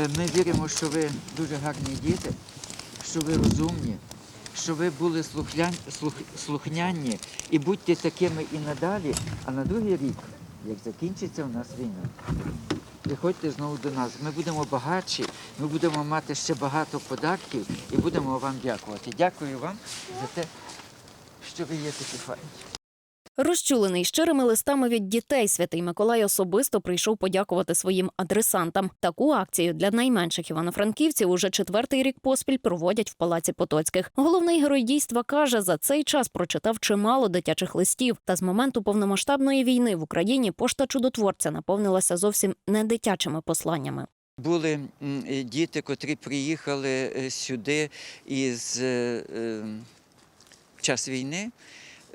Е, Ми віримо, що ви дуже гарні діти, що ви розумні, що ви були слухняні і будьте такими і надалі. А на другий рік, як закінчиться у нас війна, приходьте знову до нас. Ми будемо багатші, ми будемо мати ще багато податків і будемо вам дякувати. Дякую вам за те, що ви є такі файні. Розчулений щирими листами від дітей, святий Миколай особисто прийшов подякувати своїм адресантам. Таку акцію для найменших івано-франківців уже четвертий рік поспіль проводять в палаці Потоцьких. Головний герой дійства каже, за цей час прочитав чимало дитячих листів. Та з моменту повномасштабної війни в Україні пошта чудотворця наповнилася зовсім не дитячими посланнями. Були е, діти, котрі приїхали е, сюди із е, час війни,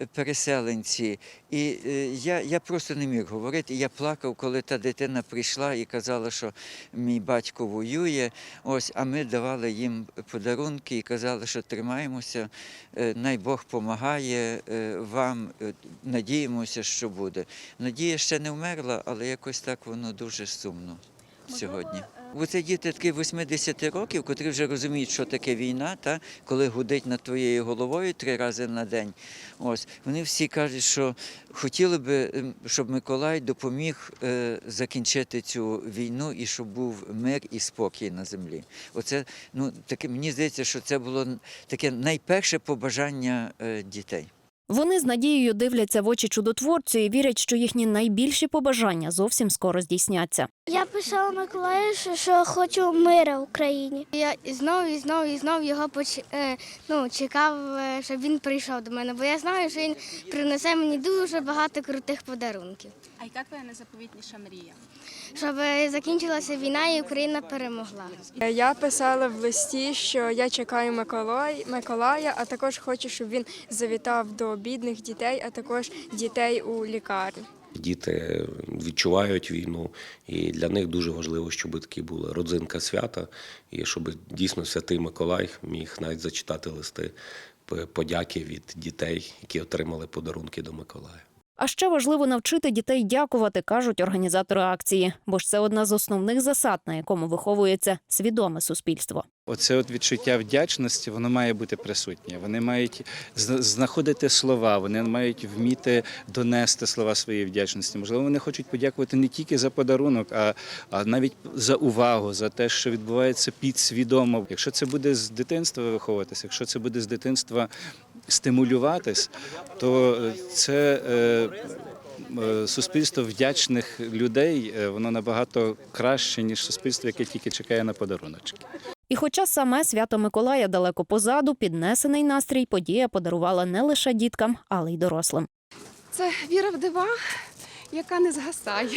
переселенці. І е, я, я просто не міг говорити. Я плакав, коли та дитина прийшла і казала, що мій батько воює. Ось, а ми давали їм подарунки і казали, що тримаємося, е, най Бог допомагає вам. е, Надіємося, що буде. Надія ще не вмерла, але якось так воно дуже сумно сьогодні. Бо це діти такі 80 років, котрі вже розуміють, що таке війна, та коли гудить над твоєю головою три рази на день. Ось вони всі кажуть, що хотіли би, ем, щоб Миколай допоміг е, закінчити цю війну і щоб був мир і спокій на землі. Оце ну таке мені здається, що це було таке найперше побажання е, дітей. Вони з надією дивляться в очі чудотворцю і вірять, що їхні найбільші побажання зовсім скоро здійсняться. Я писала Миколаю, що, що хочу мира в Україні. Я і знову, і знову, і знову його поч... е, ну, чекав, е, щоб він прийшов до мене, бо я знаю, що він принесе мені дуже багато крутих подарунків. А яка твоя найзаповітніша мрія? Щоб е, закінчилася війна і Україна перемогла. Я писала в листі, що я чекаю Миколай, Миколая, а також хочу, щоб він завітав до бідних дітей, а також дітей у лікарні. Діти відчувають війну, і для них дуже важливо, щоб такі була родзинка свята, і щоб дійсно святий Миколай міг навіть зачитати листи подяки від дітей, які отримали подарунки до Миколая. А ще важливо навчити дітей дякувати, кажуть організатори акції, бо ж це одна з основних засад, на якому виховується свідоме суспільство. Оце от відчуття вдячності, воно має бути присутнє. Вони мають зна- знаходити слова, вони мають вміти донести слова своєї вдячності. Можливо, вони хочуть подякувати не тільки за подарунок, а, а навіть за увагу, за те, що відбувається підсвідомо. Якщо це буде з дитинства виховуватися, якщо це буде з дитинства стимулюватись, то е, це. е, е, Суспільство вдячних людей воно набагато краще ніж суспільство, яке тільки чекає на подаруночки. І хоча саме свято Миколая далеко позаду, піднесений настрій подія подарувала не лише діткам, але й дорослим. Це віра в дива, яка не згасає,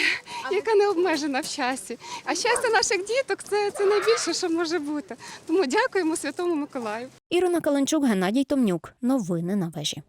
яка не обмежена в часі. А щастя наших діток це, це найбільше, що може бути. Тому дякуємо Святому Миколаю. Ірина Каленчук, Геннадій Томнюк. Новини на вежі.